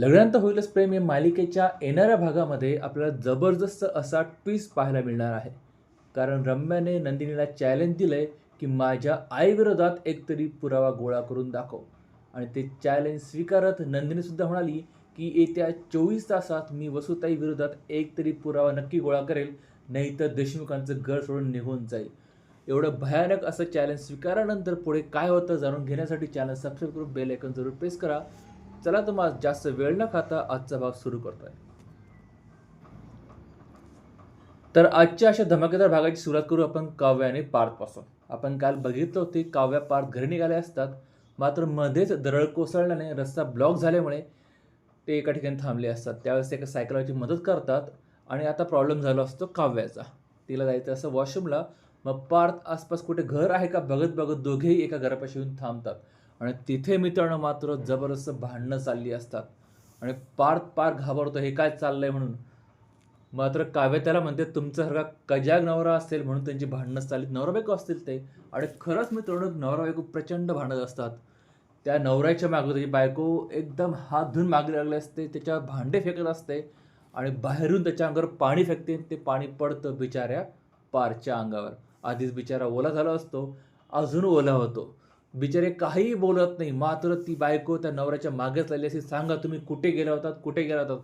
लग्नांत होईलच प्रेम या मालिकेच्या येणाऱ्या भागामध्ये आपल्याला जबरदस्त असा ट्विस्ट पाहायला मिळणार आहे. कारण रम्याने नंदिनीला चॅलेंज दिलं आहे की माझ्या आईविरोधात एकतरी पुरावा गोळा करून दाखव. आणि ते चॅलेंज स्वीकारत नंदिनीसुद्धा म्हणाली की येत्या चोवीस तासात मी वसुताई विरोधात एक तरी पुरावा नक्की गोळा करेल नाहीतर देशमुखांचं घर सोडून निघून जाईल. एवढं भयानक असं चॅलेंज स्वीकारानंतर पुढे काय होतं जाणून घेण्यासाठी चॅनल सबस्क्राईब करून बेल आयकॉन जरूर प्रेस करा. चला तर मग जास्त वेळ न खाता आजचा भाग सुरू करतोय. तर आजच्या अशा धमाकेदार भागाची सुरुवात करू आपण काव्य आणि पार्थपासून आपण काल बघितलं होते काव्या पार्थ घरी निघाले असतात मात्र मध्येच दरड कोसळल्याने रस्ता ब्लॉक झाल्यामुळे ते एका ठिकाणी थांबले असतात. त्यावेळेस ते एका सायकलची मदत करतात आणि आता प्रॉब्लेम झाला असतो काव्याचा. तिला जायचं असं वॉशरूमला. मग पार्थ आसपास कुठे घर आहे का बघत बघत दोघेही एका घरापाशी येऊन थांबतात. आणि तिथे मित्रांनो मात्र जबरदस्त भांडणं चालली असतात. आणि पार्थ पार घाबरतो हे काय चाललंय म्हणून? मात्र काव्य त्याला म्हणते तुमच्यासारखा कजाग नवरा असेल म्हणून त्यांची भांडणं चालली. नवरा बायको असतील ते. आणि खरंच मित्रांनो नवरा बायको प्रचंड भांडत असतात. त्या नवऱ्याच्या मागे त्याची बायको एकदम हात धुवून मागे लागले असते त्याच्यावर भांडे फेकत असते आणि बाहेरून त्याच्या अंगावर पाणी फेकते ते पाणी पडतं बिचाऱ्या पारच्या अंगावर. आधीच बिचारा ओला झाला असतो अजून ओला होतो. बिचारे काहीही बोलत नाही. मात्र ती बायको त्या नवऱ्याच्या मागेच लागली अशी सांगा तुम्ही कुठे गेला होतात कुठे गेला होतात?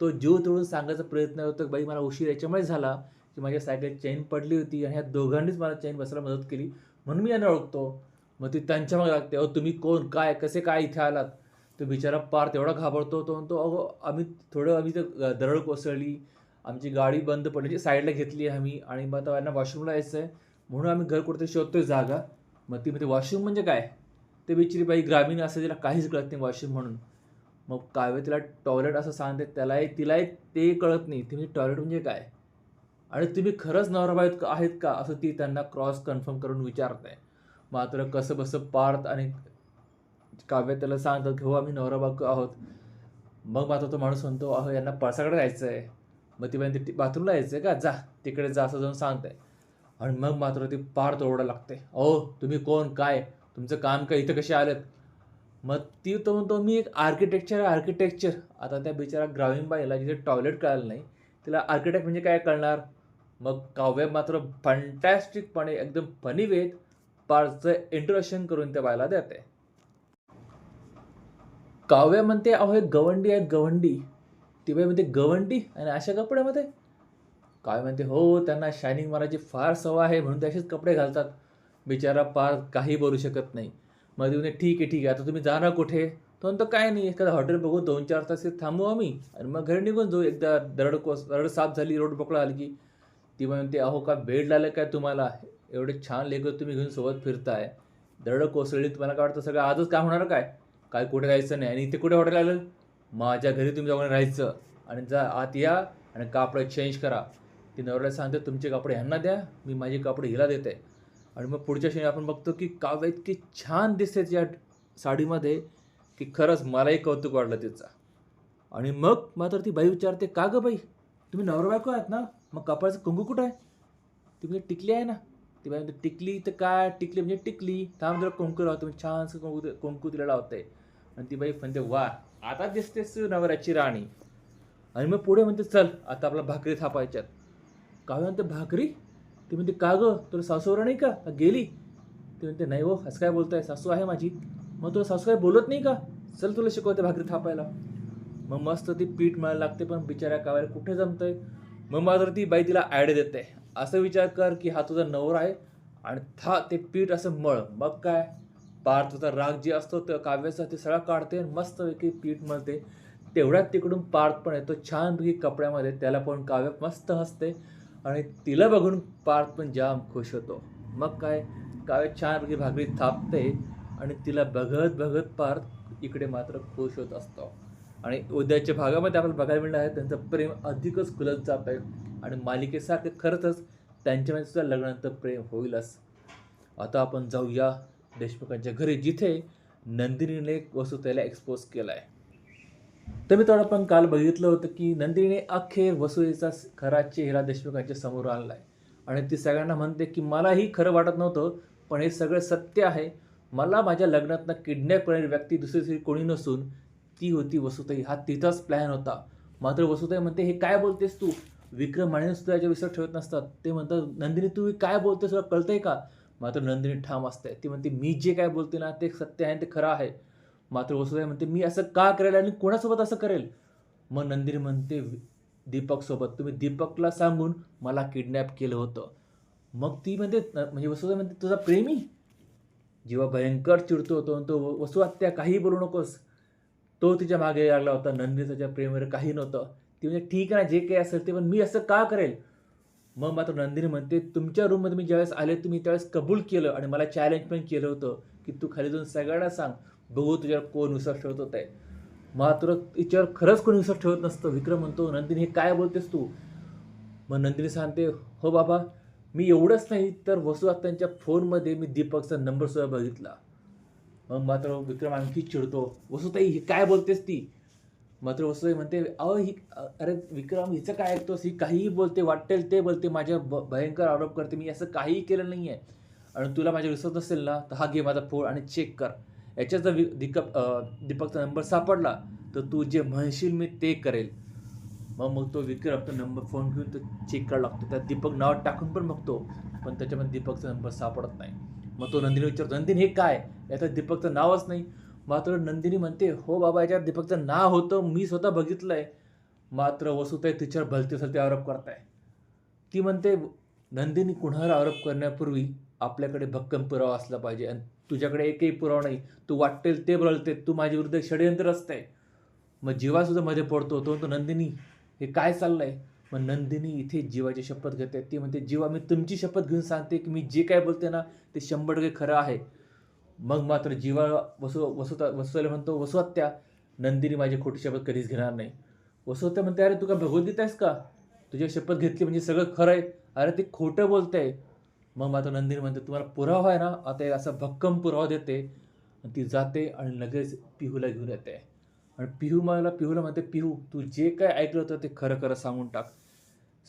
तो जीव तोडून सांगायचा प्रयत्न होतो बाई मला उशीर याच्यामुळे झाला की माझ्या सायकल चेन पडली होती आणि ह्या दोघांनीच मला चेन बसायला मदत केली. म्हणून मी यांना ओळखतो. मग ती त्यांच्या मागे लागते अहो तुम्ही कोण? काय? कसे काय इथे आलात? तो बिचारा पार तेवढा घाबरतो. तो म्हणतो अहो आम्ही थोडं आम्ही तर दरड कोसळली. आमची गाडी बंद पडली. साईडला घेतली आम्ही आणि मग आता यांना वॉशरूमला यायचं आहे म्हणून आम्ही घर कुठेतरी शोधतोय जागा. मग ती म्हणते वॉशरूम म्हणजे काय? ते बिचारी बाई ग्रामीण असं तिला काहीच कळत नाही वॉशरूम म्हणून. मग काव्य तिला टॉयलेट असं सांगते त्यालाही तिलाही ते कळत नाही. ती म्हणजे टॉयलेट म्हणजे काय? आणि तुम्ही खरंच नवराबाईत आहेत का? असं ती त्यांना क्रॉस कन्फर्म करून विचारत. आहे मात्र कसं बसं पार्थ आणि काव्य त्याला सांगतात की हो आम्ही नवराबाग आहोत. मग मात्र तो माणूस म्हणतो अहो यांना पळसाकडे जायचं आहे मग ती म्हणते बाथरूमला यायचं आहे का? जा तिकडे जा असं जाऊन सांगते. आणि मग मात्र ती पार ओरडा लागते. अहो तुम्ही कोण? काय? तुमचं काम काय? इथं कसे आलेत? मग ती तो म्हणतो मी एक आर्किटेक्चर आर्किटेक्चर आता त्या बिचारा ग्रामीण बाईला जिथे टॉयलेट कळालं नाही तिला आर्किटेक्ट म्हणजे काय कळणार? मग काव्य मात्र फंटॅस्टिकपणे एकदम फनी वेत पारचं इंट्रोडक्शन करून त्या बायला देते. काव्य म्हणते अहो हे गवंडी आहेत गवंडी. ती बाई म्हणते गवंडी? आणि अशा कपड्यामध्ये काय म्हणते हो त्यांना शायनिंग मारायची फार सवय आहे म्हणून ते असेच कपडे घालतात. बिचारा पार काही बोलू शकत नाही. मग ती म्हणते ठीक आहे ठीक आहे आता तुम्ही जाणार कुठे? तो म्हणतो काय नाही एखादं हॉटेल बघू दोन चार तास थांबू आम्ही. आणि मग घरी निघून जाऊ. एकदा दरड कोस दरड साफ झाली रोड मोकळा आली की ती म्हणते अहो का बेड लागलं काय तुम्हाला? एवढे छान लेकर तुम्ही घेऊन सोबत फिरताय. दरड कोसळली तुम्हाला काय वाटतं सगळं आजच काम होणार काय? काय कुठे जायचं नाही. आणि इथे कुठे हॉटेल आलं? माझ्या घरी तुम्ही जाऊन राहायचं. आणि जा आत या आणि कापड चेंज करा. ती नवऱ्याला सांगते तुमचे कपडे ह्यांना द्या मी माझे कपडे हिला देते. आणि मग पुढच्या क्षणी आपण बघतो की काव्य इतकी छान दिसते त्या साडीमध्ये की खरंच मलाही कौतुक वाटलं तिचा. आणि मग मात्र ती बाई विचारते का गं बाई? तुम्ही नवरा बायको आहात ना? मग कपाळचं कुंकू कुठं आहे? ती म्हणजे टिकली आहे ना? ती बाई म्हणते टिकली तर काय? टिकली म्हणजे टिकली. थांब जरा कुंकू लावतो मी छानसं कुंकू कुंकू तिला लावते. आणि ती बाई म्हणते वा आता दिसतेस नवऱ्याची राणी. आणि मग पुढे म्हणते चल आता आपला भाकरी थापायच्यात. काव्य म्हणते भाकरी. ती म्हणते का गं? तुला सासूवर नाही का? गेली? ती म्हणते नाही हो असं काय बोलताय? सासू आहे माझी. मग तुला सासू काय बोलत नाही का? चल तुला शिकवते भाकरी थापायला. मग मस्त ती पीठ मळायला लागते पण बिचाऱ्या काव्याला कुठे जमतंय? मग मात्र ती बाई तिला ॲड देते. असं विचार कर की हा तुझा नवरा आहे आणि था ते पीठ असं मळ. मग काय? पार तुझा राग जे असतो त्या काव्याचा ते सगळा काढते आणि मस्तपैकी पीठ मळते. तेवढ्यात तिकडून पार्थ पण येतो. छानपैकी कपड्यामध्ये त्याला पण काव्य मस्त हसते. आणि तिला बघून पार्थ पण जाम खुश होतो. मग काय? काव्य छानपैकी भाकरी थापते आणि तिला बघत बघत पार्थ इकडे मात्र खुश होत असतो. आणि उद्याच्या भागामध्ये आपल्याला बघायला मिळणार आहे त्यांचं प्रेम अधिकच खुलत जात आहे. आणि मालिकेसारखं खरंच त्यांच्यामध्ये सुद्धा लग्नानंतर प्रेम होईलच. आता आपण जाऊया देशमुखांच्या घरी जिथे नंदिनीने वसुतेला एक्सपोज केला आहे तर मी आपण काल बघितलं होतं की नंदिनीने अखेर वसुलीचा खरा चेहरा देशमुखांच्या समोर आणला आहे आणि ती सगळ्यांना म्हणते की मलाही खरं वाटत नव्हतं पण हे सगळं सत्य आहे. मला माझ्या लग्नातनं किडनॅप करणारी व्यक्ती दुसरी कोणी नसून ती होती वसुताई. हा तिचाच प्लॅन होता. मात्र वसुताई म्हणते हे काय बोलतेस तू? विक्रम माने सुद्धा याच्या विसर ठेवत नसतात. ते म्हणतात नंदिनी तू काय बोलतेस? तुला कळतंय का? मात्र नंदिनी ठाम असते. ती म्हणते मी जे काय बोलते ना ते सत्य आहे आणि ते खरं आहे. मात्र वसुधाई म्हणते मी असं का करेल आणि कोणासोबत असं करेल? मग नंदिनी म्हणते दीपकसोबत तुम्ही दीपकला सांगून मला किडनॅप केलं होतं. मग ती म्हणते म्हणजे वसुधा म्हणते तुझा प्रेमी? जेव्हा भयंकर चिडतो होतो तो वसू आत्या काही बोलू नकोस तो तिच्यामागे लागला होता. नंदिनी त्याच्या प्रेमावर काही नव्हतं. ती म्हणजे ठीक आहे ना जे काही असेल ते पण मी असं का करेल? मग मात्र नंदिनी म्हणते तुमच्या रूममध्ये मी ज्यावेळेस आले तुम्ही त्यावेळेस कबूल केलं आणि मला चॅलेंज पण केलं होतं की तू खाली जाऊन सगळ्यांना सांग. बघू तुझ्यावर कोण विश्वास ठेवत होत आहे मात्र तिच्यावर खरंच कोणी विश्वास ठेवत नसतं. विक्रम म्हणतो नंदिनी हे काय बोलतेस तू? मग नंदिनी सांगते हो बाबा मी एवढंच नाही तर वसू फोनमध्ये मी दीपकचा नंबर सुद्धा बघितला. मग मात्र विक्रम आणखी चिडतो वसुताई ही काय बोलतेस ती? मात्र वसुताई म्हणते अहो ही अरे विक्रम हिचं काय ऐकतोस? ही काहीही बोलते वाटेल ते बोलते माझ्या ब भयंकर आरोप करते मी असं काहीही केलं नाही आहे आणि तुला माझ्या विश्वास असेल ना तर हा घे माझा फोन आणि चेक कर. याच्यात जर वि दीपक दीपकचा नंबर सापडला तर तू जे म्हणशील मी ते करेल. मग मग तो विक्रम तो नंबर फोन घेऊन तो चेक करायला लागतो. त्यात दीपक नाव टाकून पण बघतो पण त्याच्यामध्ये दीपकचा नंबर सापडत नाही. मग तो नंदिनी विचारतो नंदिनी हे काय? याचं दीपकचं नावच नाही. मात्र नंदिनी म्हणते हो बाबा याच्यात दीपकचं नाव होतं मी स्वतः बघितलं आहे मात्र वसुताई तिच्यावर भलते सलते आरोप करताय. ती म्हणते नंदिनी कुणाला आरोप करण्यापूर्वी आपल्याकडे भक्कम पुरावा असला पाहिजे आणि तुझ्याकडे एकही पुरावा नाही. तू वाटेल ते बोलते तू माझ्या विरुद्ध षडयंत्र असतंय मग जीवासुद्धा मध्ये पडतो तो म्हणतो नंदिनी हे काय चाललंय? मग नंदिनी इथे जीवाची शपथ घेते. ती म्हणते जीवा मी तुमची शपथ घेऊन सांगते की मी जे काय बोलते ना ते शंभर टक्के खरं आहे. मग मात्र जीवा वसु वसुता वसुताला म्हणतो वसुहत्या नंदिनी माझी खोटी शपथ कधीच घेणार नाही. वसुहत्या म्हणते अरे तू काय भगवद्गीता आहेस का? तुझी शपथ घेतली म्हणजे सगळं खरं आहे. अरे ते खोटं बोलतंय. मग मात्र नंदिनी म्हणते तुम्हाला पुरावा आहे ना आता एक असा भक्कम पुरावा देते आणि ती जाते आणि लगेच पिहूला घेऊन येते. आणि पिहू मला पिहूला म्हणते पिहू तू जे काय ऐकलं होतं ते खरं खरं सांगून टाक.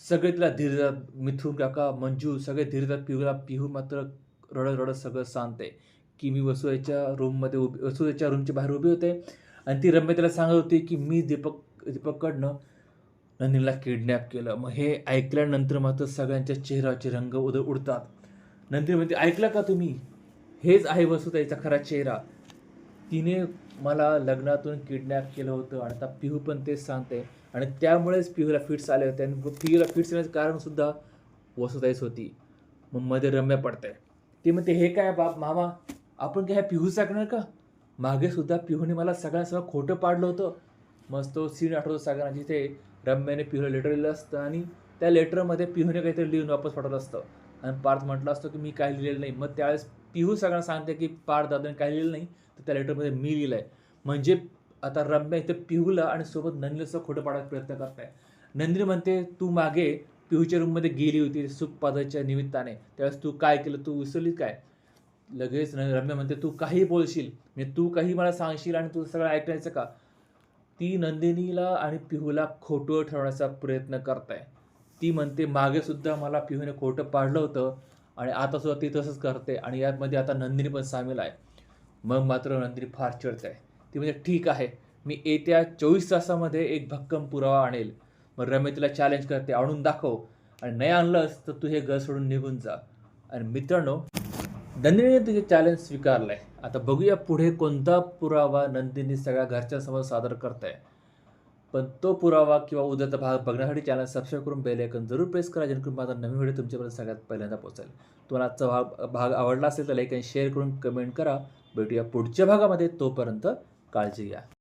सगळे तिला धीरजात मिथून काका मंजू सगळे धीरजात पिहूला. पिहू मात्र रडत रडत सगळं सांगते की मी वसुयाच्या रूममध्ये उभी वसुयाच्या रूमच्या बाहेर उभी होते आणि ती रम्य त्याला सांगत होती की मी दीपक दीपककडनं नंदिनीला किडनॅप केलं. मग हे ऐकल्यानंतर मात्र सगळ्यांच्या चेहऱ्याचे रंग उद उडतात. नंदिनी म्हणते ऐकलं का तुम्ही? हेच आहे वसुताईचा खरा चेहरा. तिने मला लग्नातून किडनॅप केलं होतं आणि आता पिहू पण तेच सांगते. आणि त्यामुळेच पिहूला फिट्स आले होते आणि पिहूला फिट्स येण्याचं कारणसुद्धा वसुताईच होती. मग मध्ये रम्य पडते. ती म्हणते हे काय बाप मामा आपण काय ह्या पिहू सांगणार का? मागेसुद्धा पिहूने मला सगळ्यांसमोर खोटं पाडलं होतं. मस्त तो सीन आठवतो सगळ्यांना जिथे रम्याने पिहूला लेटर लिहिलं असतं आणि त्या लेटरमध्ये पिहूने काहीतरी लिहून वापस पाठवलं असतं. आणि पार्थ म्हटलं असतं की मी काय लिहिलेलं नाही. मग त्यावेळेस पिहू सगळ्यांना सांगते की पार्थ दादाने काय लिहिलं नाही तर त्या लेटरमध्ये मी लिहिलं आहे म्हणजे आता रम्या इथे पिहूला आणि सोबत नंदिनीचं खोटं पाडायचा प्रयत्न करत आहे नंदिनी म्हणते तू मागे पिहूच्या रूममध्ये गेली होती सुख पादाच्या निमित्ताने. त्यावेळेस तू काय केलं? तू विसरलीस काय? लगेच रम्या म्हणते तू काही बोलशील. म्हणजे तू काही मला सांगशील आणि तू सगळं ऐकायचं का? ती नंदिनीला आणि पिहूला खोटं ठरवण्याचा प्रयत्न करताय. ती म्हणते मागे सुद्धा मला पिहूने खोटं पाडलं होतं आणि आता सुद्धा ती तसंच करते आणि यामध्ये आता नंदिनी पण सामील आहे. मग मात्र नंदिनी फार चिडते आहे ती म्हणजे ठीक आहे मी येत्या चोवीस तासामध्ये एक भक्कम पुरावा आणेल. मग रम्य तिला चॅलेंज करते आणून दाखव. आणि नाही आणलंस तर तू हे घर सोडून निघून जा. आणि मित्रांनो नंदिनीने तिचे चॅलेंज स्वीकारलं आहे आता बघूया पुढे कोणता पुरावा नंदिनी सगळ्या घरच्यांसमोर सादर करताय. पण तो पुरावा किंवा उद्याचा भाग बघण्यासाठी चॅनल सबस्क्राईब करून बेल आयकन जरूर प्रेस करा जेणेकरून माझा नवीन व्हिडिओ तुमच्यापर्यंत सगळ्यात पहिल्यांदा पोहोचेल. तुम्हाला आजचा भाग भाग आवडला असेल तर लाईक आणि शेअर करून कमेंट करा. भेटूया पुढच्या भागामध्ये तोपर्यंत काळजी घ्या.